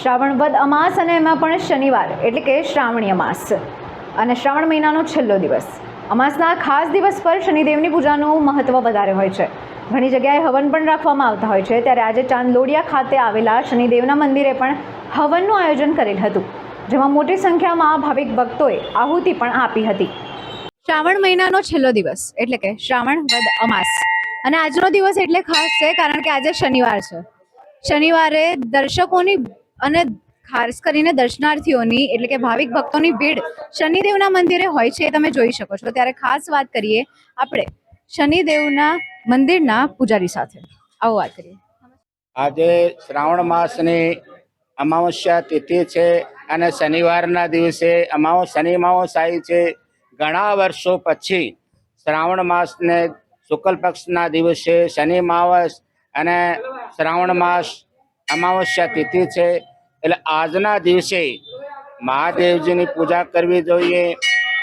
શ્રાવણ વદ અમાસ અને એમાં પણ શનિવાર, એટલે કે શ્રાવણી અમાસ. અને શ્રાવણ મહિનાનો છેલ્લો દિવસ. અમાસના ખાસ દિવસ પર શનિદેવની પૂજાનું મહત્ત્વ વધારે હોય છે. ઘણી જગ્યાએ હવન પણ રાખવામાં આવતા હોય છે. ત્યારે આજે ચાંદલોડિયા ખાતે આવેલા શનિદેવના મંદિરે પણ હવનનું આયોજન કરેલ હતું, જેમાં મોટી સંખ્યામાં ભાવિક ભક્તોએ આહુતિ પણ આપી હતી. શ્રાવણ મહિનાનો છેલ્લો દિવસ, એટલે કે શ્રાવણ વદ અમાસ. અને આજનો દિવસ એટલે ખાસ છે, કારણ કે આજે શનિવાર છે. શનિવારે દર્શકોની અને ખાસ કરીને દર્શનાર્થીઓની, એટલે કે ભાવિક ભક્તોની ભીડ શનિદેવના મંદિરે હોય છે તમે જોઈ શકો છો. ત્યારે ખાસ વાત કરીએ આપણે શનિદેવના મંદિરના પૂજારી સાથે. આવો વાત કરીએ. આજે શ્રાવણ માસની અમાવસ્યા તિથિ છે અને શનિવારના દિવસે અમાવ, શનિ અમાવસ છે. ઘણા વર્ષો પછી શ્રાવણ માસને શુક્લ પક્ષના દિવસે શનિ માવસ અને શ્રાવણ માસ અમાવસ્યા તિથિ છે એટલે આજના દિવસે મહાદેવજીની પૂજા કરવી જોઈએ,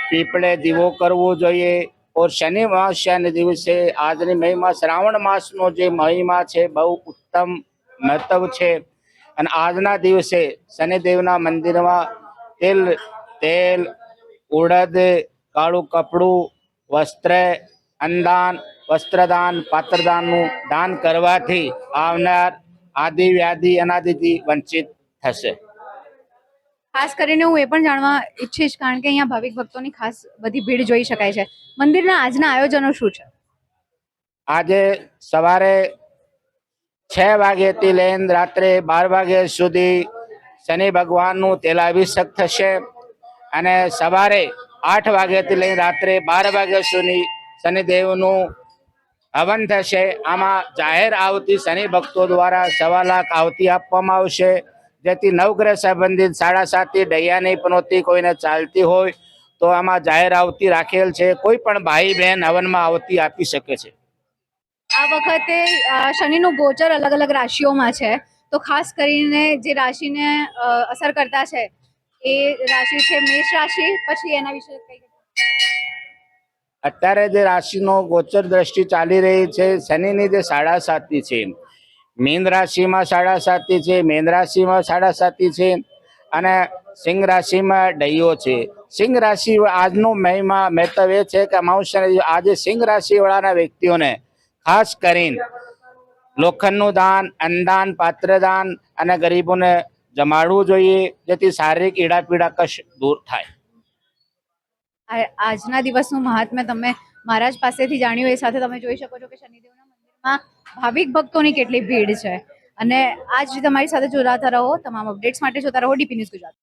પીપળે દીવો કરવો જોઈએ ઓર શનિ અમાવસ્યાને દિવસે આજની મહિમા શ્રાવણ માસનો જે મહિમા છે બહુ ઉત્તમ મહત્વ છે. અને આજના દિવસે શનિદેવના મંદિરમાં તેલ તેલ, ઉડદ, કાળું કપડું, વસ્ત્ર અન્નદાન વસ્ત્રદાન, પાત્રદાનનું દાન કરવાથી આવનાર આદિ વ્યાધિ અનાદિથી વંચિત થશે. ખાસ કરીને હું એ પણ જાણવા ઈચ્છીશ કારણ કે અહીંયા ભાવિક ભક્તોની ખાસ બધી ભીડ જોઈ શકાય છે. મંદિરના આજના આયોજનો શું છે? આજે સવારે છ વાગ્યાથી લઈને રાત્રે બાર વાગ્યા સુધી શનિ ભગવાનનું તેલાભિષેક થશે અને સવારે આઠ વાગ્યાથી લઈને રાત્રે બાર વાગ્યા સુધી શનિદેવનું હવન થશે આમાં જાહેર આવતી શનિ ભક્તો દ્વારા સવા લાખ આવતી આપવામાં આવશે. જેથી નવગ્રહ સંબંધિત સાડા સાતથી ડૈયાની પનોતી કોઈને ચાલતી હોય તો આમાં જાહેર આવતી રાખેલ છે. કોઈ પણ ભાઈ બહેન હવનમાં આવતી આપી શકે છે. આ વખતે શનિનું ગોચર અલગ અલગ રાશિઓમાં છે. તો ખાસ કરીને જે રાશિને અસર કરતા છે એ રાશિ છે મેષ રાશિ. પછી એના વિશે કઈ અત્યારે જે રાશિનો ગોચર દ્રષ્ટિ ચાલી રહી છે, શનિની જે સાડા સાતી છે, મીન રાશિમાં સાડા સાતી છે, મેન રાશિમાં સાડા સાતી છે અને સિંહ રાશિમાં ડૈયો છે. સિંહ રાશિ આજનો મહિમા મહેતવ એ છે કે અમાવસ્યાના આજે સિંહ રાશિવાળાના વ્યક્તિઓને ખાસ કરીને લોખંડનું દાન, અન્નદાન, પાત્રદાન અને ગરીબોને જમાડવું જોઈએ, જેથી શારીરિક ઈડાપીડા કશ દૂર થાય. આજના દિવસનું મહાત્મ્ય તમે મહારાજ પાસેથી જાણ્યું, એ સાથે તમે જોઈ શકો છો કે શનિદેવના મંદિરમાં ભાવિક ભક્તોની કેટલી ભીડ છે. અને આજ તમારી સાથે જોડાતા રહો. તમામ અપડેટ્સ માટે જોતા રહો ડીપી ન્યૂઝ ગુજરાત.